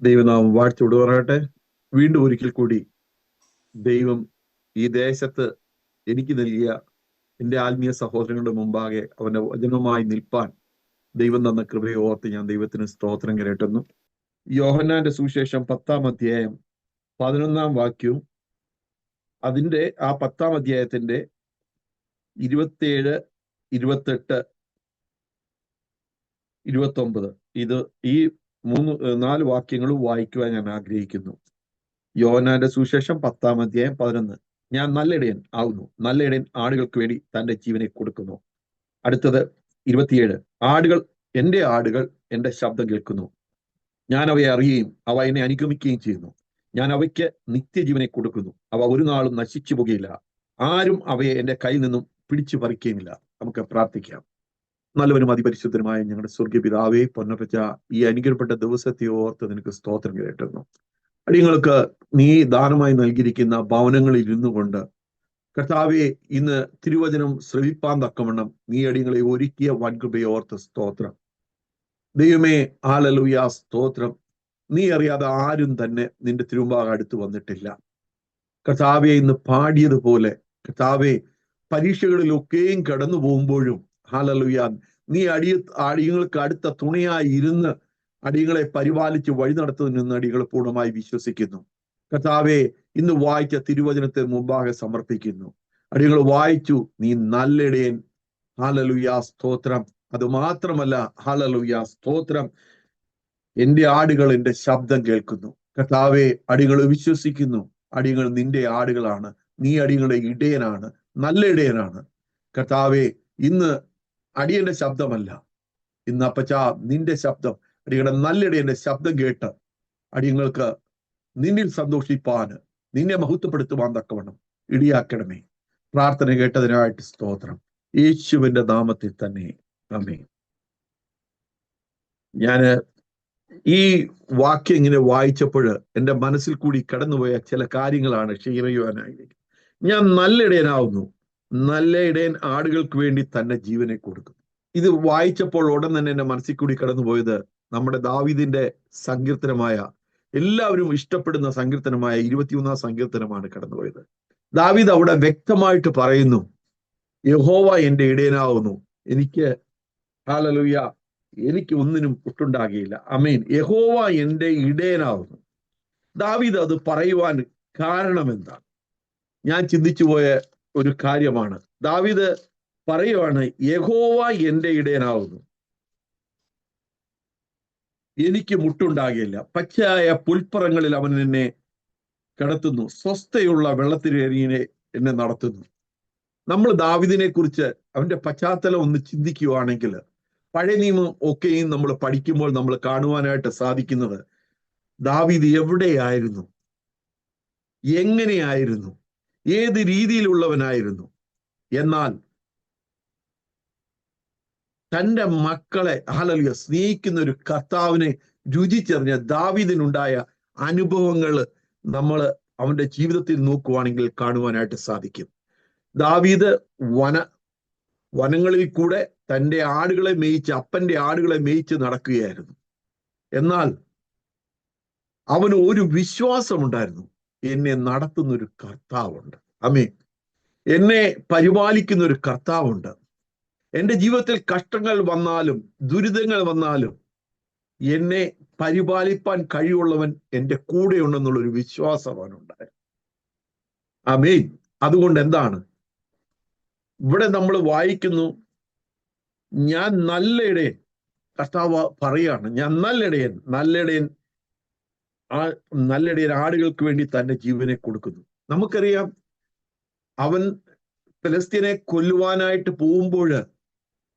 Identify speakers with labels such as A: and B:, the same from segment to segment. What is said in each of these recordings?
A: ദൈവനാമം വാഴ്ചയോട് വിടുവാറാകട്ടെ വീണ്ടും ഒരിക്കൽ കൂടി ദൈവം ഈ ദേശത്ത് എനിക്ക് നൽകിയ എന്റെ ആത്മീയ സഹോദരങ്ങളുടെ മുമ്പാകെ അവന്റെ വചനമായി നിൽപ്പാൻ ദൈവം തന്ന കൃപയെ ഓർത്ത് ഞാൻ ദൈവത്തിന് സ്തോത്രം കരട്ടുന്നു യോഹന്നാന്റെ സുവിശേഷം പത്താം അധ്യായം പതിനൊന്നാം വാക്യവും അതിന്റെ ആ പത്താം അധ്യായത്തിന്റെ ഇരുപത്തിയേഴ് ഇരുപത്തെട്ട് ഇരുപത്തൊമ്പത്. ഇത് ഈ മൂന്ന് നാല് വാക്യങ്ങളും വായിക്കുവാൻ ഞാൻ ആഗ്രഹിക്കുന്നു. യോഹന്നാന്റെ സുശേഷം പത്താം അധ്യായം പതിനൊന്ന്. ഞാൻ നല്ലിടയൻ ആവുന്നു നല്ലിടയൻ ആടുകൾക്ക് വേണ്ടി തന്റെ ജീവനെ കൊടുക്കുന്നു. അടുത്തത് ഇരുപത്തിയേഴ്. ആടുകൾ എന്റെ ആടുകൾ എന്റെ ശബ്ദം കേൾക്കുന്നു. ഞാൻ അവയെ അറിയുകയും അവ എന്നെ അനുഗമിക്കുകയും ചെയ്യുന്നു. ഞാൻ അവയ്ക്ക് നിത്യജീവനെ കൊടുക്കുന്നു. അവ ഒരു നാളും നശിച്ചു പോകുകയില്ല. ആരും അവയെ എന്റെ കയ്യിൽ നിന്നും പിടിച്ചു പറിക്കുകയുമില്ല. നമുക്ക് പ്രാർത്ഥിക്കാം. നല്ലവനും അതിപരിശുദ്ധനുമായ ഞങ്ങളുടെ സ്വർഗീയ പിതാവെ പൊന്നപ്പച്ച ഈ അനുഗ്രഹപ്പെട്ട ദിവസത്തെ ഓർത്ത് നിനക്ക് സ്തോത്രം കേട്ടുന്നു അടിയങ്ങൾക്ക് നീ ദാനമായി നൽകിയിരിക്കുന്ന ഭവനങ്ങളിൽ ഇരുന്നു കൊണ്ട് കർത്താവെ ഇന്ന് തിരുവചനം ശ്രവിപ്പാൻ തക്കവണ്ണം നീ അടിയങ്ങളെ ഒരുക്കിയ വൻകൃപയെ ഓർത്ത് സ്തോത്രം. ദൈവമേ ആലലുയ സ്തോത്രം. നീ അറിയാതെ ആരും തന്നെ നിന്റെ തിരുമ്പാകെ അടുത്ത് വന്നിട്ടില്ല. കർത്താവെ ഇന്ന് പാടിയതുപോലെ കർത്താവെ പരീക്ഷകളിലൊക്കെയും കടന്നു പോകുമ്പോഴും ഹാലലുയ നീ അടിയ അടിയങ്ങൾക്ക് അടുത്ത തുണയായി ഇരുന്ന് അടിയങ്ങളെ പരിപാലിച്ച് വഴി നടത്തുന്നെന്ന് അടികൾ പൂർണമായി വിശ്വസിക്കുന്നു. കർത്താവെ ഇന്ന് വായിച്ച തിരുവചനത്തെ മുമ്പാകെ സമർപ്പിക്കുന്നു. അടികൾ വായിച്ചു നീ നല്ലിടയൻ ഹാലലുയ സ്തോത്രം. അത് മാത്രമല്ല ഹാലലുയ സ്തോത്രം. എന്റെ ആടുകൾ എന്റെ ശബ്ദം കേൾക്കുന്നു. കർത്താവെ അടികൾ വിശ്വസിക്കുന്നു. അടികൾ നിന്റെ ആടുകളാണ്. നീ അടികളുടെ ഇടയനാണ്. നല്ല ഇടയനാണ് കർത്താവെ ഇന്ന് അടിയന്റെ ശബ്ദമല്ല. ഇന്ന് അപ്പച്ച നിന്റെ ശബ്ദം. അടിയുടെ നല്ലിടയന്റെ ശബ്ദം കേട്ട് അടിയങ്ങൾക്ക് നിന്നിൽ സന്തോഷിപ്പാന് നിന്നെ മഹത്വപ്പെടുത്തുവാൻ തക്കവണ്ണം ഇടിയാക്കണമേ. പ്രാർത്ഥന കേട്ടതിനായിട്ട് സ്തോത്രം. യേശുവിന്റെ നാമത്തിൽ തന്നെ. അമേ ഞാൻ ഈ വാക്യം ഇങ്ങനെ വായിച്ചപ്പോൾ എന്റെ മനസ്സിൽ കൂടി കടന്നുപോയ ചില കാര്യങ്ങളാണ് ക്ഷീണയുവാനായി ഞാൻ നല്ല ഇടയനാവുന്നു നല്ല ഇടയൻ ആടുകൾക്ക് വേണ്ടി തന്റെ ജീവനെ കൊടുക്കും ഇത് വായിച്ചപ്പോൾ ഉടൻ തന്നെ എന്റെ മനസ്സിൽ കൂടി കടന്നുപോയത് നമ്മുടെ ദാവിദിന്റെ സങ്കീർത്തനമായ എല്ലാവരും ഇഷ്ടപ്പെടുന്ന സങ്കീർത്തനമായ ഇരുപത്തിയൊന്നാം സങ്കീർത്തനമാണ് കടന്നുപോയത്. ദാവിദ് അവിടെ വ്യക്തമായിട്ട് പറയുന്നു യഹോവ എന്റെ ഇടയനാവുന്നു എനിക്ക് ഹാലലുയ്യ എനിക്ക് ഒന്നിനും ഒട്ടുണ്ടാകിയില്ല അമീൻ യഹോവ എന്റെ ഇടയനാവുന്നു ദാവിദ് അത് പറയുവാൻ കാരണം എന്താണ് ഞാൻ ചിന്തിച്ചു പോയ ഒരു കാര്യമാണ്. ദാവിദ് പറയുവാണ് യഹോവ എന്റെ ഇടയനാവുന്നു എനിക്ക് മുട്ടുണ്ടാകില്ല. പച്ചയായ പുൽപ്പറങ്ങളിൽ അവൻ എന്നെ കിടത്തുന്നു. സ്വസ്ഥയുള്ള വെള്ളത്തിനെ എന്നെ നടത്തുന്നു. നമ്മൾ ദാവിദിനെ കുറിച്ച് അവന്റെ പശ്ചാത്തലം ഒന്ന് ചിന്തിക്കുകയാണെങ്കിൽ പഴയ നിയമം ഒക്കെയും നമ്മൾ പഠിക്കുമ്പോൾ നമ്മൾ കാണുവാനായിട്ട് സാധിക്കുന്നത് ദാവിദ് എവിടെയായിരുന്നു? എങ്ങനെയായിരുന്നു? ഏത് രീതിയിലുള്ളവനായിരുന്നു? എന്നാൽ തന്റെ മക്കളെ ഹാലലിയ സ്നേഹിക്കുന്ന ഒരു കർത്താവിനെ രുചിച്ചറിഞ്ഞ ദാവിദിനുണ്ടായ അനുഭവങ്ങൾ നമ്മൾ അവന്റെ ജീവിതത്തിൽ നോക്കുവാണെങ്കിൽ കാണുവാനായിട്ട് സാധിക്കും. ദാവീദ് വന വനങ്ങളിൽ കൂടെ തന്റെ ആടുകളെ മേയിച്ച് അപ്പന്റെ ആടുകളെ മേയിച്ച് നടക്കുകയായിരുന്നു. എന്നാൽ അവന് ഒരു വിശ്വാസമുണ്ടായിരുന്നു. എന്നെ നടത്തുന്ന ഒരു കർത്താവുണ്ട്. അമേ എന്നെ പരിപാലിക്കുന്ന ഒരു കർത്താവുണ്ട്. എന്റെ ജീവിതത്തിൽ കഷ്ടങ്ങൾ വന്നാലും ദുരിതങ്ങൾ വന്നാലും എന്നെ പരിപാലിപ്പാൻ കഴിവുള്ളവൻ എന്റെ കൂടെ ഉണ്ടെന്നുള്ളൊരു വിശ്വാസം അവനുണ്ടായി അമേൻ അതുകൊണ്ട് എന്താണ്? ഇവിടെ നമ്മൾ വായിക്കുന്നു ഞാൻ നല്ലയിടയൻ കർത്താവ് പറയാണ് ഞാൻ നല്ലിടയൻ നല്ലിടയൻ ആ നല്ലിടയിൽ ആടുകൾക്ക് വേണ്ടി തന്റെ ജീവനെ കൊടുക്കുന്നു. നമുക്കറിയാം അവൻ ഫലസ്തീനെ കൊല്ലുവാനായിട്ട് പോകുമ്പോൾ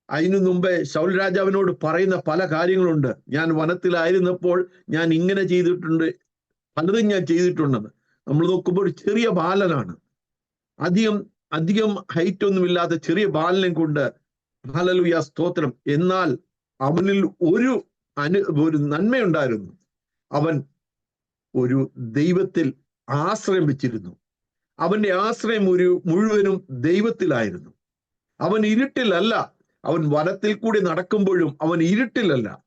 A: അതിനു മുമ്പേ ശൗൽ രാജാവിനോട് പറയുന്ന പല കാര്യങ്ങളുണ്ട്. ഞാൻ വനത്തിലായിരുന്നപ്പോൾ ഞാൻ ഇങ്ങനെ ചെയ്തിട്ടുണ്ട് പലതും ഞാൻ ചെയ്തിട്ടുണ്ടെന്ന്. നമ്മൾ നോക്കുമ്പോൾ ഒരു ചെറിയ ബാലനാണ്. അധികം അധികം ഹൈറ്റ് ഒന്നുമില്ലാത്ത ചെറിയ ബാലനെ കൊണ്ട് ഹലലുയ സ്തോത്രം. എന്നാൽ അവനിൽ ഒരു അനു ഒരു നന്മയുണ്ടായിരുന്നു. അവൻ ഒരു ദൈവത്തിൽ ആശ്രയം വെച്ചിരുന്നു അവന്റെ ആശ്രയം ഒരു മുഴുവനും ദൈവത്തിലായിരുന്നു. അവൻ ഇരുട്ടിലല്ല അവൻ വനത്തിൽ കൂടി നടക്കുമ്പോഴും അവൻ ഇരുട്ടിലല്ല.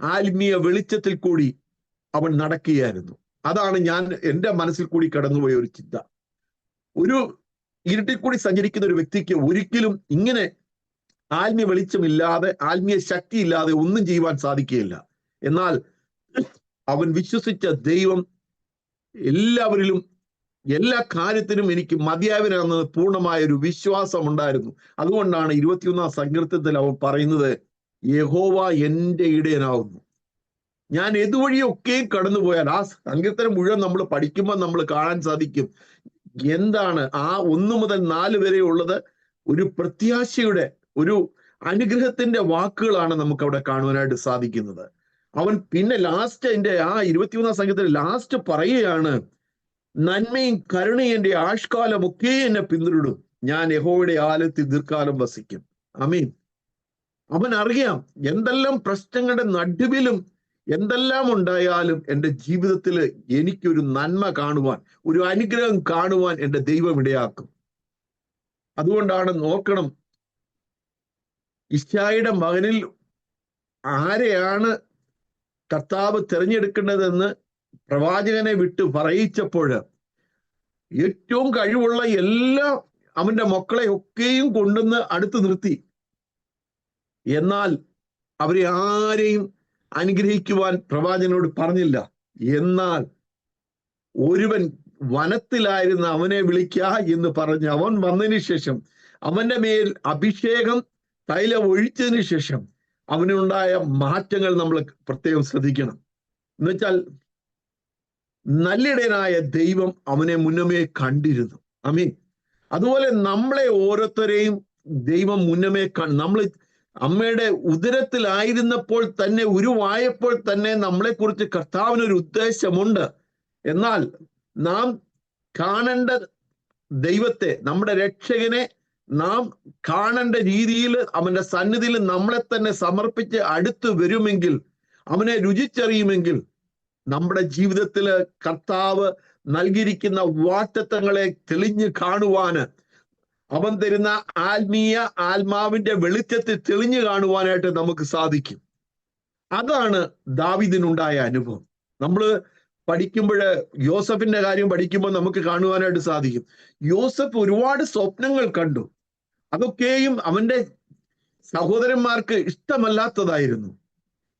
A: ആത്മീയ വെളിച്ചത്തിൽ കൂടി അവൻ നടക്കുകയായിരുന്നു. അതാണ് ഞാൻ എന്റെ മനസ്സിൽ കൂടി കടന്നുപോയ ഒരു ചിന്ത. ഒരു ഇരുട്ടിൽ കൂടി സഞ്ചരിക്കുന്ന ഒരു വ്യക്തിക്ക് ഒരിക്കലും ഇങ്ങനെ ആത്മീയ വെളിച്ചമില്ലാതെ ആത്മീയ ശക്തി ഇല്ലാതെ ഒന്നും ചെയ്യുവാൻ സാധിക്കുകയില്ല. എന്നാൽ അവൻ വിശ്വസിച്ച ദൈവം എല്ലാവരിലും എല്ലാ കാര്യത്തിനും എനിക്ക് മതിയായവനാണെന്ന് പൂർണമായ ഒരു വിശ്വാസം ഉണ്ടായിരുന്നു അതുകൊണ്ടാണ് ഇരുപത്തിയൊന്നാം സങ്കീർത്തത്തിൽ അവൻ പറയുന്നത് യഹോവ എന്റെ ഇടയനാവുന്നു ഞാൻ ഏതുവഴിയൊക്കെയും കടന്നുപോയാൽ ആ സങ്കീർത്തനം മുഴുവൻ നമ്മൾ പഠിക്കുമ്പോൾ നമ്മൾ കാണാൻ സാധിക്കും എന്താണ് ആ ഒന്ന് മുതൽ നാല് വരെ ഉള്ളത് ഒരു പ്രത്യാശയുടെ ഒരു അനുഗ്രഹത്തിന്റെ വാക്കുകളാണ് നമുക്ക് അവിടെ കാണുവാനായിട്ട് സാധിക്കുന്നത്. അവൻ പിന്നെ ലാസ്റ്റ് എന്റെ ആ ഇരുപത്തിമൂന്നാം സംഘത്തിൽ ലാസ്റ്റ് പറയുകയാണ് നന്മയും കരുണയും എന്റെ ആഷ്കാലമൊക്കെ എന്നെ പിന്തുടരും. ഞാൻ യഹോയുടെ ആലത്തിൽ ദീർഘകാലം വസിക്കും. അമീൻ അവൻ അറിയാം എന്തെല്ലാം പ്രശ്നങ്ങളുടെ നടുവിലും എന്തെല്ലാം ഉണ്ടായാലും എന്റെ ജീവിതത്തിൽ എനിക്കൊരു നന്മ കാണുവാൻ ഒരു അനുഗ്രഹം കാണുവാൻ എന്റെ ദൈവം ഇടയാക്കും. അതുകൊണ്ടാണ് നോക്കണം ഇഷ്ടായുടെ മകനിൽ ആരെയാണ് കർത്താവ് തിരഞ്ഞെടുക്കേണ്ടതെന്ന് പ്രവാചകനെ വിട്ട് പറയിച്ചപ്പോൾ ഏറ്റവും കഴിവുള്ള എല്ലാ അവന്റെ മക്കളെ ഒക്കെയും കൊണ്ടുവന്ന് അടുത്ത് നിർത്തി. എന്നാൽ അവരെ ആരെയും അനുഗ്രഹിക്കുവാൻ പ്രവാചകനോട് പറഞ്ഞില്ല. എന്നാൽ ഒരുവൻ വനത്തിലായിരുന്ന അവനെ വിളിക്ക എന്ന് പറഞ്ഞ് അവൻ വന്നതിന് ശേഷം അവന്റെ മേൽ അഭിഷേകം തൈലം ഒഴിച്ചതിന് ശേഷം അവനുണ്ടായ മാറ്റങ്ങൾ നമ്മൾ പ്രത്യേകം ശ്രദ്ധിക്കണം. എന്നുവെച്ചാൽ നല്ലിടയനായ ദൈവം അവനെ മുന്നമേ കണ്ടിരുന്നു. അമീൻ അതുപോലെ നമ്മളെ ഓരോരുത്തരെയും ദൈവം മുന്നമേ നമ്മൾ അമ്മയുടെ ഉദരത്തിലായിരുന്നപ്പോൾ തന്നെ ഉരുവായപ്പോൾ തന്നെ നമ്മളെ കുറിച്ച് കർത്താവിനൊരു ഉദ്ദേശമുണ്ട്. എന്നാൽ നാം കാണേണ്ട ദൈവത്തെ നമ്മുടെ രക്ഷകനെ നാം കാണേണ്ട രീതിയിൽ അവന്റെ സന്നിധിയിൽ നമ്മളെ തന്നെ സമർപ്പിച്ച് അടുത്ത് വരുമെങ്കിൽ അവനെ രുചിച്ചറിയുമെങ്കിൽ നമ്മുടെ ജീവിതത്തിൽ കർത്താവ് നൽകിയിരിക്കുന്ന വാറ്റത്വങ്ങളെ തെളിഞ്ഞു കാണുവാന് അവൻ തരുന്ന ആത്മീയ ആത്മാവിന്റെ വെളിച്ചത്തെ തെളിഞ്ഞു കാണുവാനായിട്ട് നമുക്ക് സാധിക്കും. അതാണ് ദാവിദിനുണ്ടായ അനുഭവം. നമ്മൾ പഠിക്കുമ്പോൾ യോസഫിന്റെ കാര്യം പഠിക്കുമ്പോൾ നമുക്ക് കാണുവാനായിട്ട് സാധിക്കും. യോസഫ് ഒരുപാട് സ്വപ്നങ്ങൾ കണ്ടു. അതൊക്കെയും അവന്റെ സഹോദരന്മാർക്ക് ഇഷ്ടമല്ലാത്തതായിരുന്നു.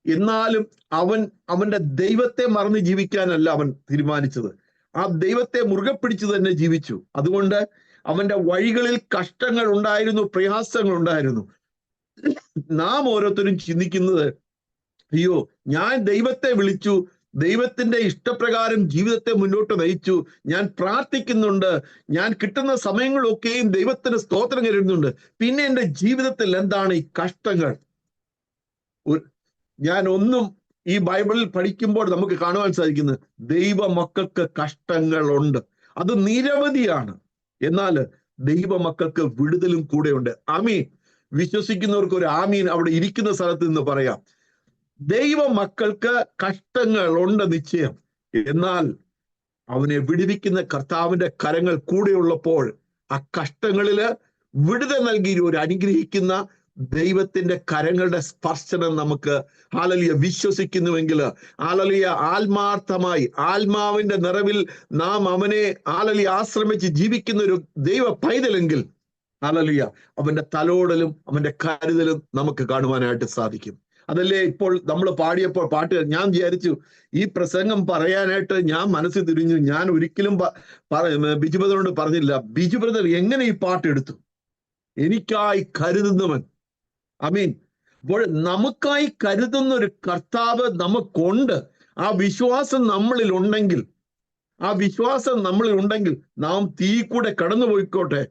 A: എന്നാലും അവൻ അവന്റെ ദൈവത്തെ മറന്ന് ജീവിക്കാനല്ല അവൻ തീരുമാനിച്ചത്. ആ ദൈവത്തെ മുറുകെ പിടിച്ചു തന്നെ ജീവിച്ചു. അതുകൊണ്ട് അവന്റെ വഴികളിൽ കഷ്ടങ്ങൾ ഉണ്ടായിരുന്നു പ്രയാസങ്ങൾ ഉണ്ടായിരുന്നു. നാം ഓരോരുത്തരും ചിന്തിക്കുന്നത് അയ്യോ ഞാൻ ദൈവത്തെ വിളിച്ചു ദൈവത്തിന്റെ ഇഷ്ടപ്രകാരം ജീവിതത്തെ മുന്നോട്ട് നയിച്ചു. ഞാൻ പ്രാർത്ഥിക്കുന്നുണ്ട്. ഞാൻ കിട്ടുന്ന സമയങ്ങളൊക്കെയും ദൈവത്തിന് സ്തോത്രം കരുതുന്നുണ്ട്. പിന്നെ എന്റെ ജീവിതത്തിൽ എന്താണ് ഈ കഷ്ടങ്ങൾ? ഞാൻ ഒന്നും ഈ ബൈബിളിൽ പഠിക്കുമ്പോൾ നമുക്ക് കാണുവാൻ സാധിക്കുന്നത് ദൈവ മക്കൾക്ക് കഷ്ടങ്ങളുണ്ട്. അത് നിരവധിയാണ്. എന്നാൽ ദൈവ മക്കൾക്ക് വിടുതലും കൂടെയുണ്ട്. ആമീൻ. വിശ്വസിക്കുന്നവർക്ക് ഒരു ആമീൻ അവിടെ ഇരിക്കുന്ന സ്ഥലത്ത് നിന്ന് പറയാം. ദൈവ മക്കൾക്ക് കഷ്ടങ്ങൾ ഉണ്ട് നിശ്ചയം. എന്നാൽ അവനെ വിടുവിക്കുന്ന കർത്താവിന്റെ കരങ്ങൾ കൂടെയുള്ളപ്പോൾ ആ കഷ്ടങ്ങളിൽ വിടുത നൽകി ഒരു അനുഗ്രഹിക്കുന്ന ദൈവത്തിന്റെ കരങ്ങളുടെ സ്പർശനം നമുക്ക് ആലലിയ വിശ്വസിക്കുന്നുവെങ്കിൽ ആലലിയ ആത്മാർത്ഥമായി ആത്മാവിന്റെ നിറവിൽ നാം അവനെ ആലലിയ ആശ്രമിച്ച് ജീവിക്കുന്ന ഒരു ദൈവ പൈതലെങ്കിൽ ആലലിയ അവന്റെ തലോടലും അവന്റെ കരുതലും നമുക്ക് കാണുവാനായിട്ട് സാധിക്കും. അതല്ലേ ഇപ്പോൾ നമ്മൾ പാടിയപ്പോൾ പാട്ട് ഞാൻ വിചാരിച്ചു ഈ പ്രസംഗം പറയാനായിട്ട് ഞാൻ മനസ്സിൽ തിരിഞ്ഞു. ഞാൻ ഒരിക്കലും ബിജു പറഞ്ഞില്ല ബിജു ബ്രദർ എങ്ങനെ ഈ പാട്ട് എടുത്തു? എനിക്കായി കരുതുന്നവൻ. ഐ മീൻ അപ്പോൾ നമുക്കായി കരുതുന്ന ഒരു കർത്താവ് നമുക്കുണ്ട്. ആ വിശ്വാസം നമ്മളിൽ ഉണ്ടെങ്കിൽ ആ വിശ്വാസം നമ്മളിൽ ഉണ്ടെങ്കിൽ നാം തീ കൂടെ കടന്നു പോയിക്കോട്ടെ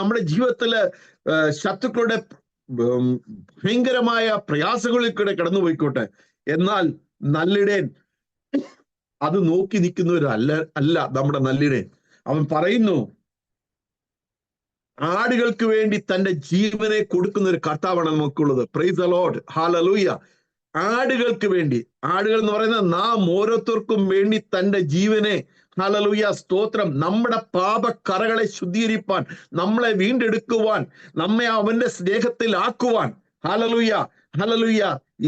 A: നമ്മുടെ ജീവിതത്തിലെ ശത്രുക്കളുടെ ഭയങ്കരമായ പ്രയാസങ്ങളിൽ കൂടെ കടന്നു പോയിക്കോട്ടെ എന്നാൽ നല്ലിടേൻ അത് നോക്കി നിൽക്കുന്നവരല്ല അല്ല നമ്മുടെ നല്ലിടേൻ. അവൻ പറയുന്നു ആടുകൾക്ക് വേണ്ടി തന്റെ ജീവനെ കൊടുക്കുന്ന ഒരു കർത്താവാണ് നമുക്കുള്ളത്. പ്രൈസ് അലോഡ് ഹാലലൂയ ആടുകൾക്ക് വേണ്ടി ആടുകൾ എന്ന് പറയുന്നത് നാം ഓരോരുത്തർക്കും വേണ്ടി തന്റെ ജീവനെ ഹലലുയ സ്തോത്രം. നമ്മുടെ പാപക്കറകളെ ശുദ്ധീകരിപ്പാൻ നമ്മളെ വീണ്ടെടുക്കുവാൻ നമ്മെ അവന്റെ സ്നേഹത്തിൽ ആക്കുവാൻ ഹലലുയ ഹലലുയ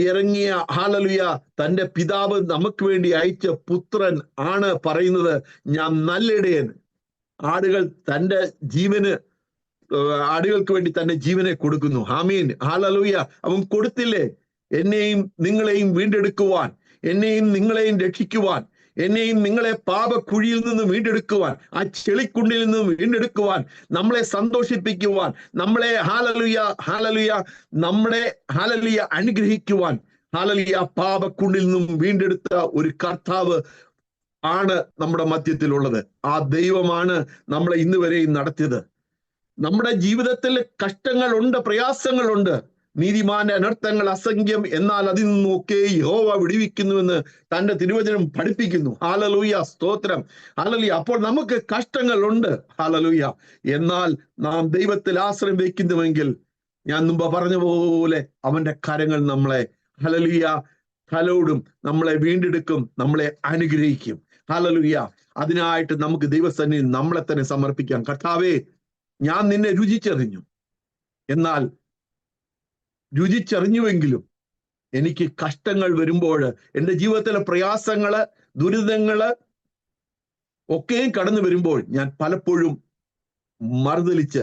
A: ഇറങ്ങിയ ഹാലലുയ തന്റെ പിതാവ് നമുക്ക് വേണ്ടി അയച്ച പുത്രൻ ആണ് പറയുന്നത് ഞാൻ നല്ലിടയൻ. ആടുകൾ തന്റെ ജീവന് ആടുകൾക്ക് വേണ്ടി തന്റെ ജീവനെ കൊടുക്കുന്നു. ഹാമീൻ ഹാലലുയ അവൻ കൊടുത്തില്ലേ? എന്നെയും നിങ്ങളെയും വീണ്ടെടുക്കുവാൻ എന്നെയും നിങ്ങളെയും രക്ഷിക്കുവാൻ. എന്നെയും നിങ്ങളെ പാപക്കുഴിയിൽ നിന്ന് വീണ്ടെടുക്കുവാൻ ആ ചെളിക്കുണ്ടിൽ നിന്ന് വീണ്ടെടുക്കുവാൻ നമ്മളെ സന്തോഷിപ്പിക്കുവാൻ നമ്മളെ ഹാലലുയ ഹാലലുയ നമ്മളെ ഹാലലുയ അനുഗ്രഹിക്കുവാൻ ഹാലലുയ പാപക്കുണ്ടിൽ നിന്നും വീണ്ടെടുത്ത ഒരു കർത്താവ് ആണ് നമ്മുടെ മധ്യത്തിലുള്ളത്. ആ ദൈവമാണ് നമ്മളെ ഇന്ന് വരെയും നടത്തിയത്. നമ്മുടെ ജീവിതത്തിൽ കഷ്ടങ്ങളുണ്ട് പ്രയാസങ്ങളുണ്ട്. നീതിമാന്റെ അനർത്ഥങ്ങൾ അസംഖ്യം എന്നാൽ അതിൽ നിന്നൊക്കെ യഹോവ വിടിവിക്കുന്നുവെന്ന് തന്റെ തിരുവചനം പഠിപ്പിക്കുന്നു. ഹാലലൂയ സ്തോത്രം. ഹാലലൂയ അപ്പോൾ നമുക്ക് കഷ്ടങ്ങളുണ്ട്. ഹാലലൂയ എന്നാൽ നാം ദൈവത്തിൽ ആശ്രയം വയ്ക്കുന്നുവെങ്കിൽ ഞാൻ മുമ്പ് പറഞ്ഞ പോലെ അവന്റെ കരങ്ങൾ നമ്മളെ ഹലലുയ ഹലോടും നമ്മളെ വീണ്ടെടുക്കും നമ്മളെ അനുഗ്രഹിക്കും. ഹലലുയ അതിനായിട്ട് നമുക്ക് ദൈവസന്നിധി നമ്മളെ തന്നെ സമർപ്പിക്കാം. കർത്താവേ ഞാൻ നിന്നെ രുചിച്ചറിഞ്ഞു. എന്നാൽ രുചിച്ചറിഞ്ഞുവെങ്കിലും എനിക്ക് കഷ്ടങ്ങൾ വരുമ്പോൾ എന്റെ ജീവിതത്തിലെ പ്രയാസങ്ങൾ ദുരിതങ്ങൾ ഒക്കെയും കടന്നു വരുമ്പോൾ ഞാൻ പലപ്പോഴും മറുതലിച്ച്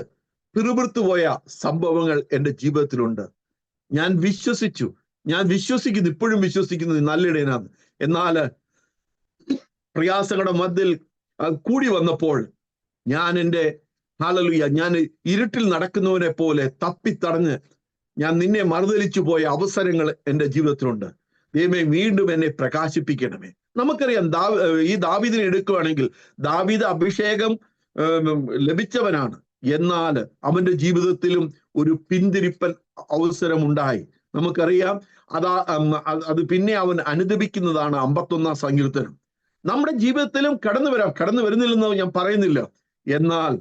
A: പിറുപിറുത്തുപോയ സംഭവങ്ങൾ എന്റെ ജീവിതത്തിലുണ്ട്. ഞാൻ വിശ്വസിച്ചു. ഞാൻ വിശ്വസിക്കുന്നു. ഇപ്പോഴും വിശ്വസിക്കുന്നത് നല്ലിടയനാണ് എന്നാൽ പ്രയാസങ്ങളുടെ മതിൽ കൂടി വന്നപ്പോൾ ഞാൻ എന്റെ ഹാലലുയ ഞാൻ ഇരുട്ടിൽ നടക്കുന്നവനെ പോലെ തപ്പിത്തടഞ്ഞ് ഞാൻ നിന്നെ മറുതലിച്ചു പോയ അവസരങ്ങൾ എന്റെ ജീവിതത്തിലുണ്ട്. ദൈവമേ വീണ്ടും എന്നെ പ്രകാശിപ്പിക്കണമേ. നമുക്കറിയാം ദാ ഈ ദാവിദിനെ എടുക്കുകയാണെങ്കിൽ ദാവീദ് അഭിഷേകം ലഭിച്ചവനാണ്. എന്നാൽ അവന്റെ ജീവിതത്തിലും ഒരു പിന്തിരിപ്പൻ അവസരമുണ്ടായി. നമുക്കറിയാം അതാ അത് പിന്നെ അവൻ അനുദപിക്കുന്നതാണ് അമ്പത്തൊന്നാം സങ്കീർത്തനം. നമ്മുടെ ജീവിതത്തിലും കടന്നു വരാം. കടന്നു വരുന്നില്ലെന്ന് ഞാൻ പറയുന്നില്ല. എന്നാൽ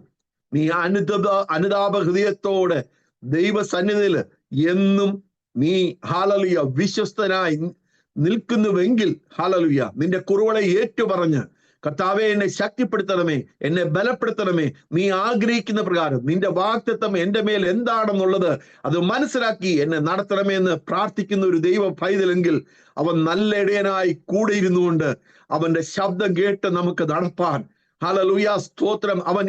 A: നീ അനുദപ അനുതാപ ഹൃദയത്തോടെ ദൈവസന്നിധിയിൽ എന്നും നീ ഹാലലുയ വിശ്വസ്തനായി നിൽക്കുന്നുവെങ്കിൽ ഹാലലുയ നിന്റെ കുറവുകളെ ഏറ്റുപറഞ്ഞ് കർത്താവെ എന്നെ ശക്തിപ്പെടുത്തണമേ എന്നെ ബലപ്പെടുത്തണമേ നീ ആഗ്രഹിക്കുന്ന പ്രകാരം നിന്റെ വാക്തത്വം എന്റെ മേൽ എന്താണെന്നുള്ളത് അത് മനസ്സിലാക്കി എന്നെ നടത്തണമേ എന്ന് പ്രാർത്ഥിക്കുന്ന ഒരു ദൈവ പൈതലെങ്കിൽ അവൻ നല്ല ഇടയനായി കൂടെ ഇരുന്നുകൊണ്ട് അവന്റെ ശബ്ദം കേട്ട് നമുക്ക് നടപ്പാൻ. ഹലലുയ സ്തോത്രം. അവൻ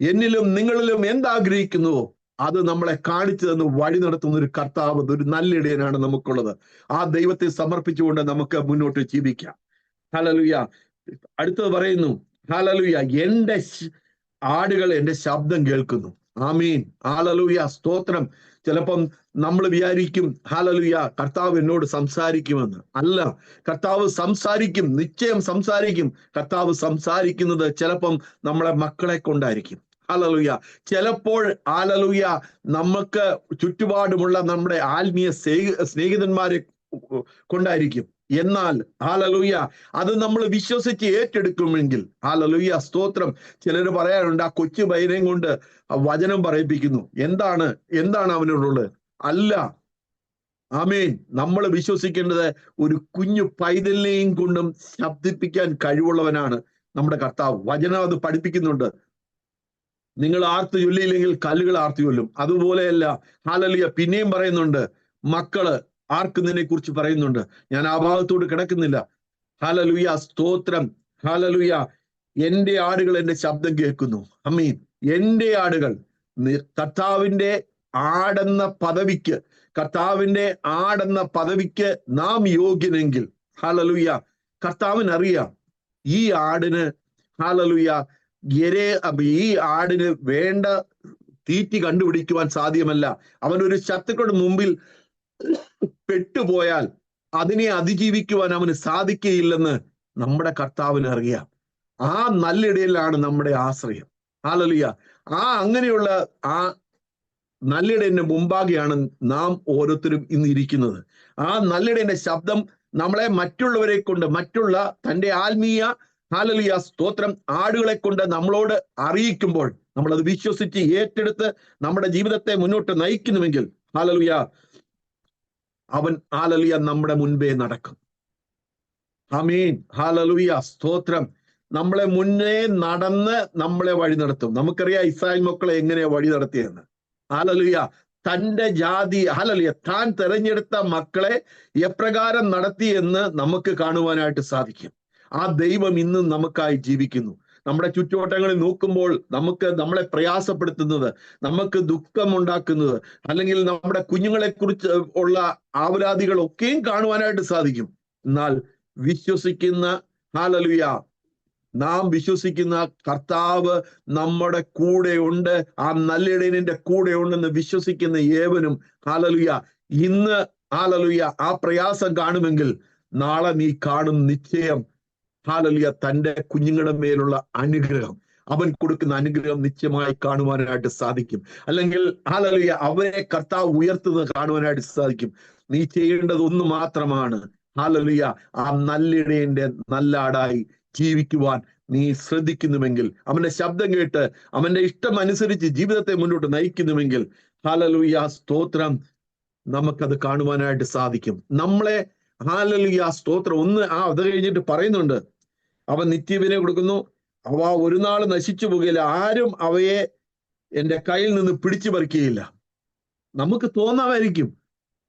A: എന്നിലും നിങ്ങളിലും എന്താഗ്രഹിക്കുന്നുവോ? അത് നമ്മളെ കാണിച്ചു തന്ന് വഴി നടത്തുന്ന ഒരു കർത്താവ് ഒരു നല്ല ഇടയനാണ് നമുക്കുള്ളത്. ആ ദൈവത്തെ സമർപ്പിച്ചുകൊണ്ട് നമുക്ക് മുന്നോട്ട് ജീവിക്കാം. ഹലലുയ അടുത്തത് പറയുന്നു. ഹലലുയ എന്റെ ആടുകൾ എന്റെ ശബ്ദം കേൾക്കുന്നു. ആമീൻ. ഹാലലുയ സ്തോത്രം. ചിലപ്പം നമ്മൾ വിചാരിക്കും ഹാലലുയ കർത്താവ് എന്നോട് സംസാരിക്കുമെന്ന്. അല്ല. കർത്താവ് സംസാരിക്കും. നിശ്ചയം സംസാരിക്കും. കർത്താവ് സംസാരിക്കുന്നത് ചിലപ്പം നമ്മളെ മക്കളെ കൊണ്ടായിരിക്കും. ഹാലലുയ ചിലപ്പോൾ ആലലുയ നമുക്ക് ചുറ്റുപാടുമുള്ള നമ്മുടെ ആത്മീയ സ്നേഹ സ്നേഹിതന്മാരെ കൊണ്ടായിരിക്കും. എന്നാൽ ഹാലലുയ അത് നമ്മൾ വിശ്വസിച്ച് ഏറ്റെടുക്കുമെങ്കിൽ ഹാലലുയ സ്തോത്രം. ചിലർ പറയാറുണ്ട് ആ കൊച്ചു ബൈനയും കൊണ്ട് വചനം പറയിപ്പിക്കുന്നു. എന്താണ് എന്താണ് അവനോടുള്ളത്? അല്ല. ആമേൻ. നമ്മൾ വിശ്വസിക്കേണ്ടത് ഒരു കുഞ്ഞു പൈതലിനെയും കൊണ്ടും ശബ്ദിപ്പിക്കാൻ കഴിവുള്ളവനാണ് നമ്മുടെ കർത്താവ്. വചനം അത് പഠിപ്പിക്കുന്നുണ്ട്. നിങ്ങൾ ആർത്തു ചൊല്ലിയില്ലെങ്കിൽ കല്ലുകൾ ആർത്ത് ചൊല്ലും. അതുപോലെയല്ല ഹാലലിയ പിന്നെയും പറയുന്നുണ്ട് മക്കൾ ആർക്കുന്നതിനെ കുറിച്ച് പറയുന്നുണ്ട്. ഞാൻ ആ ഭാഗത്തോട് കിടക്കുന്നില്ല. ഹാലലുയ സ്തോത്രം. ഹാലലുയ എന്റെ ആടുകൾ എന്റെ ശബ്ദം കേൾക്കുന്നു. അമ്മീൻ എന്റെ ആടുകൾ കർത്താവിന്റെ ആടെന്ന പദവിക്ക് കർത്താവിന്റെ ആടെന്ന പദവിക്ക് നാം യോഗ്യനെങ്കിൽ ഹാലലുയ കർത്താവിനറിയാം ഈ ആടിന് ഹാലലുയ എരെ ഈ ആടിന് വേണ്ട തീറ്റി കണ്ടുപിടിക്കുവാൻ സാധ്യമല്ല. അവൻ ഒരു ശത്രുക്കളുടെ മുമ്പിൽ പെട്ടുപോയാൽ അതിനെ അതിജീവിക്കുവാൻ അവന് സാധിക്കുകയില്ലെന്ന് നമ്മുടെ കർത്താവിന് അറിയാം. ആ നല്ലിടയിലാണ് നമ്മുടെ ആശ്രയം. ആലലിയ ആ അങ്ങനെയുള്ള ആ നല്ലിടന്റെ മുമ്പാകെയാണ് നാം ഓരോരുത്തരും ഇന്ന് ഇരിക്കുന്നത്. ആ നല്ലിടന്റെ ശബ്ദം നമ്മളെ മറ്റുള്ളവരെ കൊണ്ട് മറ്റുള്ള തന്റെ ആത്മീയ ഹാലലിയ സ്തോത്രം. ആടുകളെ കൊണ്ട് നമ്മളോട് അറിയിക്കുമ്പോൾ നമ്മൾ അത് വിശ്വസിച്ച് ഏറ്റെടുത്ത് നമ്മുടെ ജീവിതത്തെ മുന്നോട്ട് നയിക്കുന്നുവെങ്കിൽ ഹാലലിയ അവൻ ഹാലലിയ നമ്മുടെ മുൻപേ നടക്കും. അമീൻ ഹാലലുയ സ്തോത്രം. നമ്മളെ മുന്നേ നടന്ന് നമ്മളെ വഴി നടത്തും. നമുക്കറിയാം ഇസ്രായേൽ മക്കളെ എങ്ങനെയാ വഴി നടത്തിയെന്ന് ഹാലലുയ തന്റെ ജാതി ഹാലലിയ താൻ തെരഞ്ഞെടുത്ത മക്കളെ എപ്രകാരം നടത്തി എന്ന് നമുക്ക് കാണുവാനായിട്ട് സാധിക്കും. ആ ദൈവം ഇന്നും നമുക്കായി ജീവിക്കുന്നു. നമ്മുടെ ചുറ്റുവട്ടങ്ങളിൽ നോക്കുമ്പോൾ നമുക്ക് നമ്മളെ പ്രയാസപ്പെടുത്തുന്നത് നമുക്ക് ദുഃഖം ഉണ്ടാക്കുന്നത് അല്ലെങ്കിൽ നമ്മുടെ കുഞ്ഞുങ്ങളെ കുറിച്ച് ഉള്ള ആവലാതികളൊക്കെയും കാണുവാനായിട്ട് സാധിക്കും. എന്നാൽ വിശ്വസിക്കുന്ന ഹാലലുയ നാം വിശ്വസിക്കുന്ന കർത്താവ് നമ്മുടെ കൂടെ ഉണ്ട് ആ നല്ലിടയനിന്റെ കൂടെ ഉണ്ടെന്ന് വിശ്വസിക്കുന്ന ഏവനും ഹാലലുയ ഇന്ന് ഹാലലുയ ആ പ്രയാസം കാണുമെങ്കിൽ നാളെ നീ കാണും നിശ്ചയം. ഹാലലിയ തന്റെ കുഞ്ഞുങ്ങളുടെ മേലുള്ള അനുഗ്രഹം. അവൻ കൊടുക്കുന്ന അനുഗ്രഹം നിശ്ചയമായി കാണുവാനായിട്ട് സാധിക്കും. അല്ലെങ്കിൽ ഹാലലിയ അവനെ കർത്താവ് ഉയർത്തുന്നത് കാണുവാനായിട്ട് സാധിക്കും. നീ ചെയ്യേണ്ടത് ഒന്ന് മാത്രമാണ് ഹാലലിയ ആ നല്ലിടയന്റെ നല്ല ആടായി ജീവിക്കുവാൻ നീ ശ്രദ്ധിക്കുന്നുവെങ്കിൽ അവന്റെ ശബ്ദം കേട്ട് അവന്റെ ഇഷ്ടം അനുസരിച്ച് ജീവിതത്തെ മുന്നോട്ട് നയിക്കുന്നുവെങ്കിൽ ഹാലലുയ സ്തോത്രം നമുക്കത് കാണുവാനായിട്ട് സാധിക്കും. നമ്മളെ ഹാലലുയ സ്തോത്രം. ഒന്ന് ആ അത് കഴിഞ്ഞിട്ട് പറയുന്നുണ്ട്. അവൻ നിത്യവിനെ കൊടുക്കുന്നു. അവ ഒരു നാൾ നശിച്ചു പോകുകയില്ല ആരും അവയെ എന്റെ കയ്യിൽ നിന്ന് പിടിച്ചു പറിക്കുകയില്ല. നമുക്ക് തോന്നാമായിരിക്കും.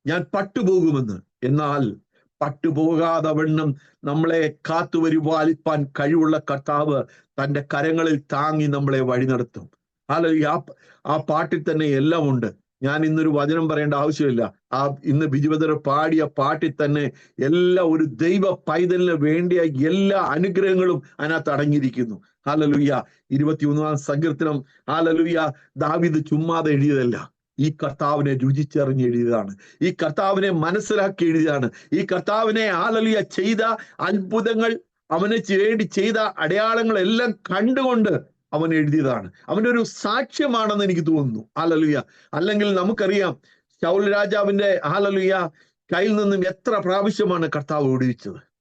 A: ഞാൻ പട്ടുപോകുമെന്ന്. എന്നാൽ പട്ടുപോകാതെ വണ്ണം നമ്മളെ കാത്തുപരിപാലിപ്പാൻ കഴിവുള്ള കർത്താവ് തന്റെ കരങ്ങളിൽ താങ്ങി നമ്മളെ വഴി നടത്തും. ആ ആ പാട്ടിൽ തന്നെ എല്ലാം ഉണ്ട്. ഞാൻ ഇന്നൊരു വചനം പറയേണ്ട ആവശ്യമില്ല. ആ ഇന്ന് ബിജുബദർ പാടിയ പാട്ടിൽ തന്നെ എല്ലാ ഒരു ദൈവ പൈതലിന് വേണ്ടിയ എല്ലാ അനുഗ്രഹങ്ങളും അതിനകത്ത് അടങ്ങിയിരിക്കുന്നു. ഹാലലുയ്യ ഇരുപത്തിമൂന്നാം സങ്കീർത്തനം. ഹാലലുയ്യ ദാവിദ് ചുമ്മാതെ എഴുതിയതല്ല. ഈ കർത്താവിനെ രുചിച്ചറിഞ്ഞ് എഴുതിയതാണ്. ഈ കർത്താവിനെ മനസ്സിലാക്കി എഴുതിയതാണ്. ഈ കർത്താവിനെ ആലലിയ ചെയ്ത അത്ഭുതങ്ങൾ അവന് വേണ്ടി ചെയ്ത അടയാളങ്ങളെല്ലാം കണ്ടുകൊണ്ട് അവൻ എഴുതിയതാണ്. അവന്റെ ഒരു സാക്ഷ്യമാണെന്ന് എനിക്ക് തോന്നുന്നു. ആലലിയ അല്ലെങ്കിൽ നമുക്കറിയാം ശൗൽ രാജാവിന്റെ ഹാലലുയ കയ്യിൽ നിന്നും എത്ര പ്രാവശ്യമാണ് കർത്താവ് ഓടിവിച്ചത്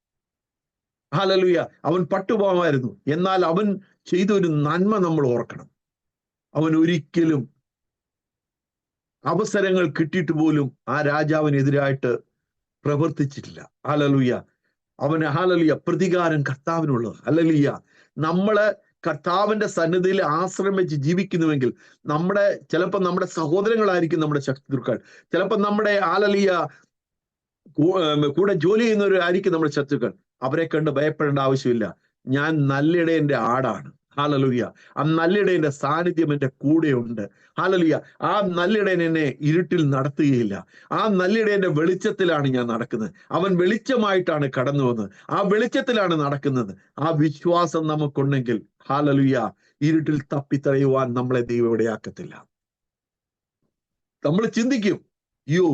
A: ഹാലലുയ അവൻ പട്ടുപോകാമായിരുന്നു എന്നാൽ അവൻ ചെയ്ത ഒരു നന്മ നമ്മൾ ഓർക്കണം. അവൻ ഒരിക്കലും അവസരങ്ങൾ കിട്ടിയിട്ട് പോലും ആ രാജാവിനെതിരായിട്ട് പ്രവർത്തിച്ചിട്ടില്ല. ഹാലലുയ. അവന് ഹാലലിയ പ്രതികാരം കർത്താവിനുള്ളത്. ഹലലിയ നമ്മൾ കർത്താവിന്റെ സന്നിധിയിൽ ആശ്രയം വെച്ച് ജീവിക്കുന്നുവെങ്കിൽ നമ്മുടെ ചിലപ്പോൾ നമ്മുടെ സഹോദരങ്ങളായിരിക്കും നമ്മുടെ ശത്രുക്കൾ. ചിലപ്പോൾ നമ്മുടെ ആലലിയ കൂടെ ജോലി ചെയ്യുന്നവരായിരിക്കും നമ്മുടെ ശത്രുക്കൾ. അവരെ കണ്ട് ഭയപ്പെടേണ്ട ആവശ്യമില്ല. ഞാൻ നല്ലിടയന്റെ ആടാണ്. ഹാലലുയ. ആ നല്ലിടയന്റെ സാന്നിധ്യം എന്റെ കൂടെയുണ്ട്. ഹാലലുയ്യ ആ നല്ലിടയൻ എന്നെ ഇരുട്ടിൽ നടത്തുകയില്ല. ആ നല്ലിടയന്റെ വെളിച്ചത്തിലാണ് ഞാൻ നടക്കുന്നത്. അവൻ വെളിച്ചമായിട്ടാണ് കടന്നു വന്നത് ആ വെളിച്ചത്തിലാണ് നടക്കുന്നത്. ആ വിശ്വാസം നമുക്കുണ്ടെങ്കിൽ ഹാലലുയ്യ ഇരുട്ടിൽ തപ്പിത്തടയുവാൻ നമ്മളെ ദൈവം ഇടയാക്കത്തില്ല നമ്മൾ ചിന്തിക്കും യോ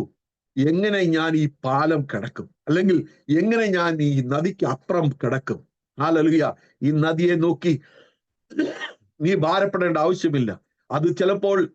A: എങ്ങനെ ഞാൻ ഈ പാലം കിടക്കും? അല്ലെങ്കിൽ എങ്ങനെ ഞാൻ ഈ നദിക്ക് അപ്പുറം കിടക്കും? ഹാലലുയ ഈ നദിയെ നോക്കി നീ ഭാരപ്പെടേണ്ട ആവശ്യമില്ല. അത് ചിലപ്പോൾ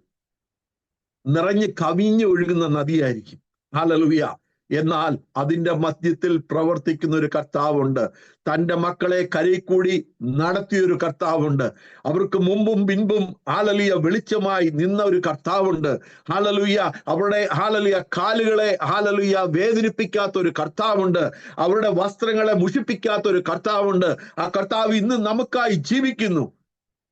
A: നിറഞ്ഞ് കവിഞ്ഞ് ഒഴുകുന്ന നദിയായിരിക്കും. ഹാലലുയ എന്നാൽ അതിന്റെ മധ്യത്തിൽ പ്രവർത്തിക്കുന്ന ഒരു കർത്താവുണ്ട്. തന്റെ മക്കളെ കരയിൽ കൂടി നടത്തിയൊരു കർത്താവുണ്ട്. അവർക്ക് മുമ്പും പിൻപും ഹാലലിയ വെളിച്ചമായി നിന്ന ഒരു കർത്താവുണ്ട്. ഹാലലുയ അവരുടെ ഹാലലിയ കാലുകളെ ഹാലലുയ വേദനിപ്പിക്കാത്ത ഒരു കർത്താവുണ്ട്. അവരുടെ വസ്ത്രങ്ങളെ മുഷിപ്പിക്കാത്ത ഒരു കർത്താവുണ്ട്. ആ കർത്താവ് ഇന്ന് നമുക്കായി ജീവിക്കുന്നു.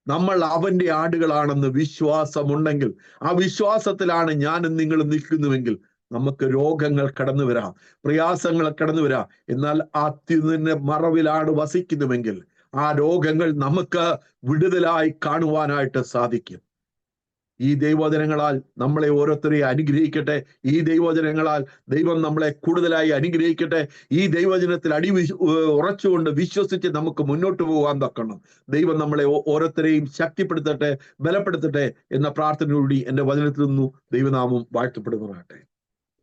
A: നമ്മൾ അവന്റെ ആടുകളാണെന്ന് വിശ്വാസമുണ്ടെങ്കിൽ ആ വിശ്വാസത്തിലാണ് ഞാനും നിങ്ങൾ നിൽക്കുന്നുവെങ്കിൽ നമുക്ക് രോഗങ്ങൾ കടന്നു വരാം പ്രയാസങ്ങൾ കടന്നു വരാം. എന്നാൽ അത്യുതിന്റെ മറവിലാണ് വസിക്കുന്നുവെങ്കിൽ ആ രോഗങ്ങൾ നമുക്ക് വിടുതലായി കാണുവാനായിട്ട് സാധിക്കും. ഈ ദൈവവചനങ്ങളാൽ നമ്മളെ ഓരോരുത്തരെയും അനുഗ്രഹിക്കട്ടെ. ഈ ദൈവവചനങ്ങളാൽ ദൈവം നമ്മളെ കൂടുതലായി അനുഗ്രഹിക്കട്ടെ. ഈ ദൈവജനത്തിൽ അടി ഉറച്ചുകൊണ്ട് വിശ്വസിച്ച് നമുക്ക് മുന്നോട്ട് പോകാൻ തക്കണം ദൈവം നമ്മളെ ഓരോരുത്തരെയും ശക്തിപ്പെടുത്തട്ടെ ബലപ്പെടുത്തട്ടെ എന്ന പ്രാർത്ഥനയോടുകൂടി എന്റെ വചനത്തിൽ നിന്നു ദൈവനാമം വാഴ്ത്തപ്പെടുന്നതാകട്ടെ